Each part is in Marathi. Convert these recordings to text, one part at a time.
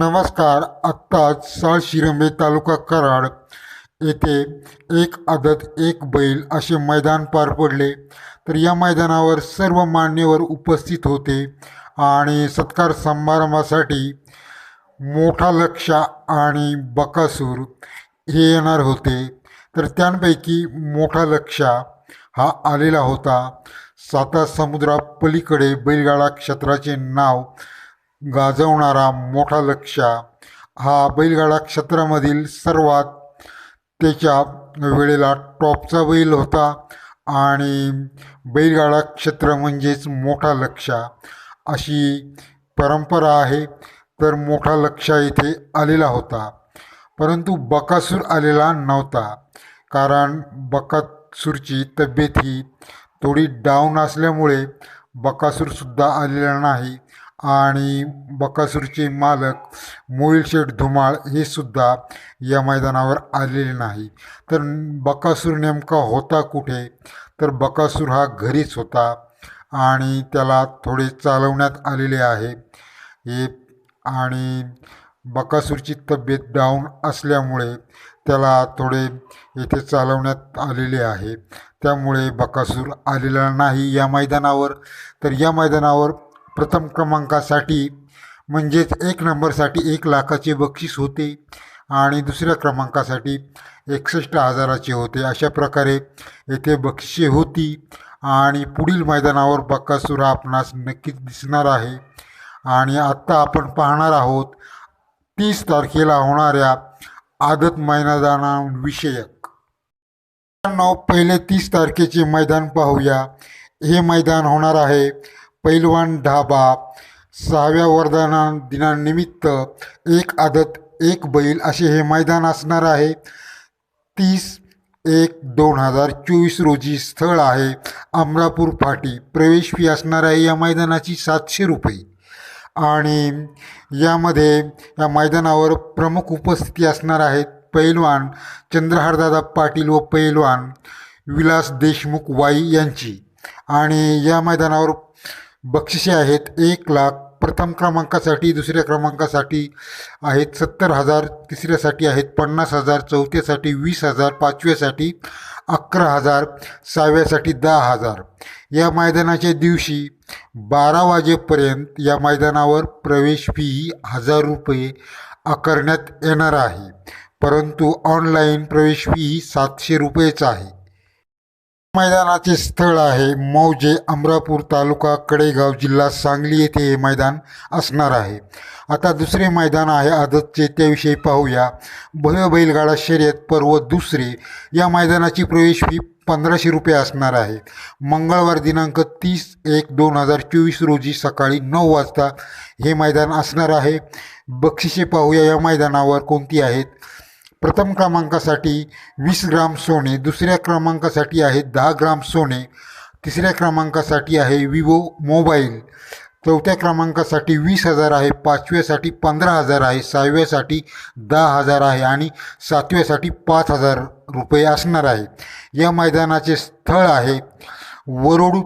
नमस्कार आत्ताच साळशिरंबे तालुका कराड येथे एक आदत एक बैल असे मैदान पार पडले. तर या मैदानावर सर्व मान्यवर उपस्थित होते आणि सत्कार समारंभासाठी मोठा लक्ष आणि बकासूर हे येणार होते. तर त्यांपैकी मोठा लक्ष हा आलेला होता. साता समुद्रापलीकडे बैलगाडा क्षेत्राचे नाव गाजवणारा मोठा लक्ष हा बैलगाडा क्षेत्रामधील सर्वात त्याच्या वेळेला टॉपचा बैल होता आणि बैलगाडा क्षेत्र म्हणजेच मोठा लक्ष. अशी परंपरा आहे तर मोठा लक्ष इथे आलेला होता. परंतु बकासूर आलेला नव्हता कारण बकासूरची तब्येत ही थोडी डाऊन असल्यामुळे बकासूरसुद्धा आलेला नाही. आणि बकासूरचे मालक मोईलशेठ शेठ धुमाळ हे सुद्धा या मैदानावर आलेले नाही. तर बकासूर नेमका होता कुठे? तर बकासूर हा घरीच होता आणि त्याला थोडे चालवण्यात आलेले आहे. हे आणि बकासूरची तब्येत डाऊन असल्यामुळे त्याला थोडे येथे चालवण्यात आलेले आहे. त्यामुळे बकासूर आलेला नाही या मैदानावर. तर या मैदानावर प्रथम क्रमांकासाठी म्हणजेच एक नंबरसाठी एक लाखाचे बक्षीस होते आणि दुसऱ्या क्रमांकासाठी एकसष्ट हजाराचे होते. अशा प्रकारे येथे बक्षिसे होती आणि पुढील मैदानावर बक्कासूर आपणास नक्कीच दिसणार आहे. आणि आत्ता आपण पाहणार आहोत तीस तारखेला होणाऱ्या आदत मैदानाविषयक. पहिले तीस तारखेचे मैदान पाहूया. हे मैदान होणार आहे पैलवान ढाबा सहाव्या वर्धाना दिनानिमित्त एक आदत एक बैल असे हे मैदान असणार आहे. तीस एक दोन हजार चोवीस रोजी स्थळ आहे. अमरापूर फाटी प्रवेश फी असणार आहे या मैदानाची सातशे रुपये. आणि यामध्ये या मैदानावर प्रमुख उपस्थिती असणार आहेत पैलवान चंद्रहारदादा पाटील व पैलवान विलास देशमुख वाई यांची. आणि या मैदानावर बक्षिसे आहेत. एक लाख प्रथम क्रमांकासाठी दुसऱ्या क्रमांकासाठी आहेत. सत्तर हजार तिसऱ्यासाठी आहेत. पन्नास हजार चौथ्यासाठी वीस हजार पाचव्यासाठी अकरा हजार सहाव्यासाठी दहा हजार. या मैदानाच्या दिवशी बारा वाजेपर्यंत या मैदानावर प्रवेश फी हजार रुपये आकारण्यात येणार आहे. परंतु ऑनलाईन प्रवेश फी सातशे रुपयेच आहे. मैदानाचे स्थळ आहे. मौजे अमरापूर तालुका कडेगाव जिल्हा सांगली येथे हे मैदान असणार आहे. आता दुसरे मैदान आहे आदतचे. त्याविषयी पाहूया. भव्य बैलगाडा शर्यत पर्व दुसरे. या मैदानाची प्रवेश फी पंधराशे रुपये असणार आहे. मंगळवार दिनांक तीस एक दोन हजार चोवीस रोजी सकाळी नऊ वाजता हे मैदान असणार आहे. बक्षिसे पाहूया. या मैदानावर कोणती आहेत? प्रथम क्रमांकासाठी वीस ग्राम सोने दुसऱ्या क्रमांकासाठी आहे दहा ग्राम सोने तिसऱ्या क्रमांकासाठी आहे विवो मोबाईल चौथ्या क्रमांकासाठी वीस हजार आहे पाचव्यासाठी पंधरा हजार आहे सहाव्यासाठी दहा हजार आहे आणि सातव्यासाठी पाच हजार रुपये असणार आहे. या मैदानाचे स्थळ आहे वरुड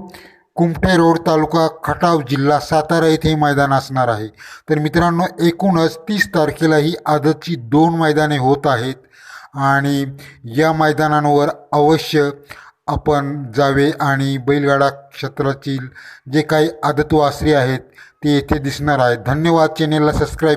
कुमठे रोड तालुका खटाव जिल्हा सातारा येथे हे मैदान असणार आहे. तर मित्रांनो एकूणच तीस तारखेला ही आदतची दोन मैदाने होत आहेत आणि या मैदानांवर अवश्य आपण जावे आणि बैलगाडा क्षेत्रातील जे काही आदतवासरे आहेत ते येथे दिसणार आहेत. धन्यवाद. चॅनेलला सबस्क्राईब